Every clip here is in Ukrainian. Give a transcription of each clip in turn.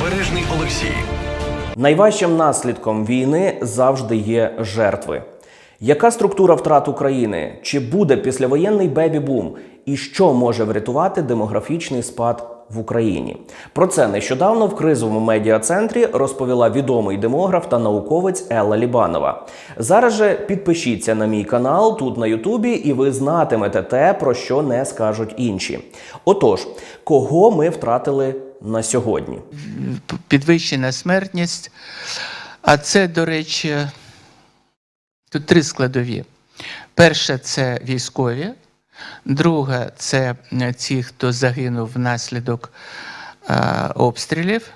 Обережний Олексій. Найважчим наслідком війни завжди є жертви. Яка структура втрат України? Чи буде післявоєнний бебі-бум? І що може врятувати демографічний спад в Україні? Про це нещодавно в кризовому медіа-центрі розповіла відомий демограф та науковець Елла Лібанова. Зараз же підпишіться на мій канал тут на Ютубі, і ви знатимете те, про що не скажуть інші. Отож, кого ми втратили на сьогодні? підвищена смертність. А це, до речі, тут три складові. Перше це військові, друге це ті, хто загинув внаслідок обстрілів.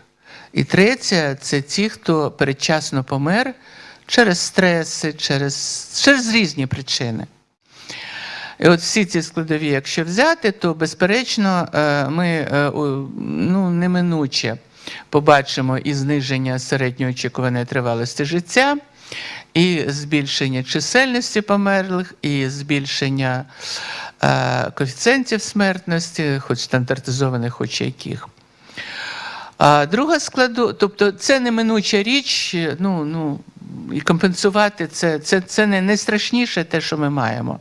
І третє це ті, хто передчасно помер через стреси, через, через різні причини. І от всі ці складові, якщо взяти, то безперечно е, ми е, ну, неминуче побачимо і зниження середньої очікуваної тривалості життя, і збільшення чисельності померлих, і збільшення е, коефіцієнтів смертності, хоч стандартизованих, хоч яких. А друга складу, тобто це неминуча річ, ну, ну, і компенсувати це, це, це не найстрашніше те, що ми маємо.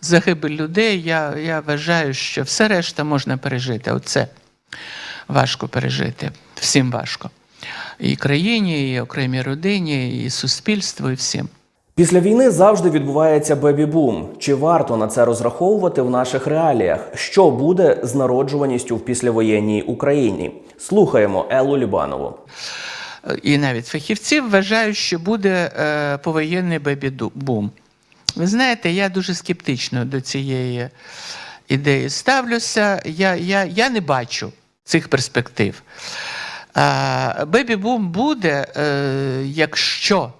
Загибель людей, я, я вважаю, що все решта можна пережити. Оце важко пережити. Всім важко. І країні, і окремій родині, і суспільству, і всім. Після війни завжди відбувається бебі-бум. Чи варто на це розраховувати в наших реаліях? Що буде з народжуваністю в післявоєнній Україні? Слухаємо Еллу Лібанову. і навіть фахівці вважають, що буде е, повоєнний бебі-бум. Ви знаєте, я дуже скептично до цієї ідеї ставлюся. Я, я, я не бачу цих перспектив. Бебі-бум буде, е, якщо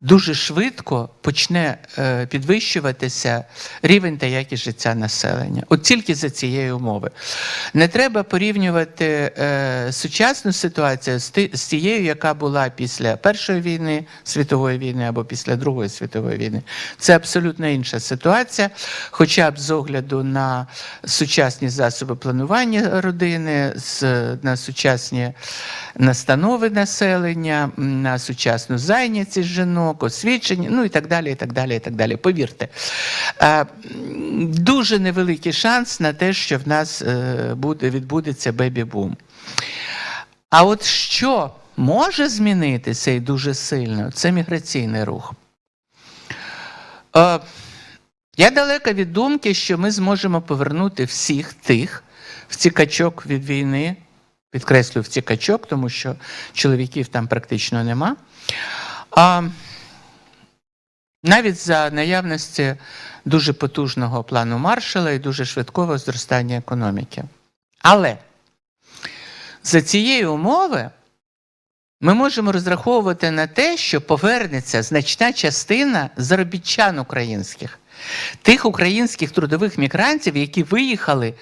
дуже швидко почне е, підвищуватися рівень та якість життя населення. От тільки за цієї умови. Не треба порівнювати е, сучасну ситуацію з, тією, яка була після Першої війни, світової війни або після Другої світової війни. Це абсолютно інша ситуація, хоча б з огляду на сучасні засоби планування родини, на сучасні настанови населення, на сучасну зайнятість жінок, освічення, ну і так далі. і так далі, і так далі. Повірте, е, дуже невеликий шанс на те, що в нас е, буде, відбудеться бебі-бум. А от що може змінитися і дуже сильно, це міграційний рух. Е, я далека від думки, що ми зможемо повернути всіх тих втікачок від війни, підкреслю втікачок, тому що чоловіків там практично нема. А, навіть за наявності дуже потужного плану маршала і дуже швидкого зростання економіки. Але за цієї умови ми можемо розраховувати на те, що повернеться значна частина заробітчан українських, тих українських трудових мігрантів, які виїхали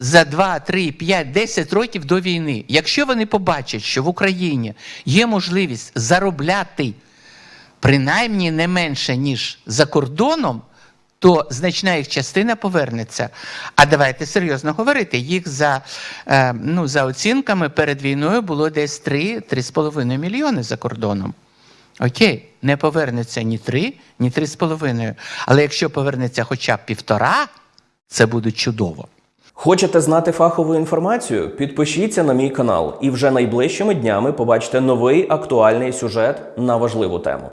за 2, 3, 5, 10 років до війни. Якщо вони побачать, що в Україні є можливість заробляти принаймні не менше, ніж за кордоном, то значна їх частина повернеться. А давайте серйозно говорити. Їх за, е, ну, за оцінками перед війною було десь 3-3,5 мільйони за кордоном. Окей, не повернеться ні 3, ні 3,5. Але якщо повернеться хоча б півтора, це буде чудово. Хочете знати фахову інформацію? Підпишіться на мій канал, і вже найближчими днями побачите новий актуальний сюжет на важливу тему.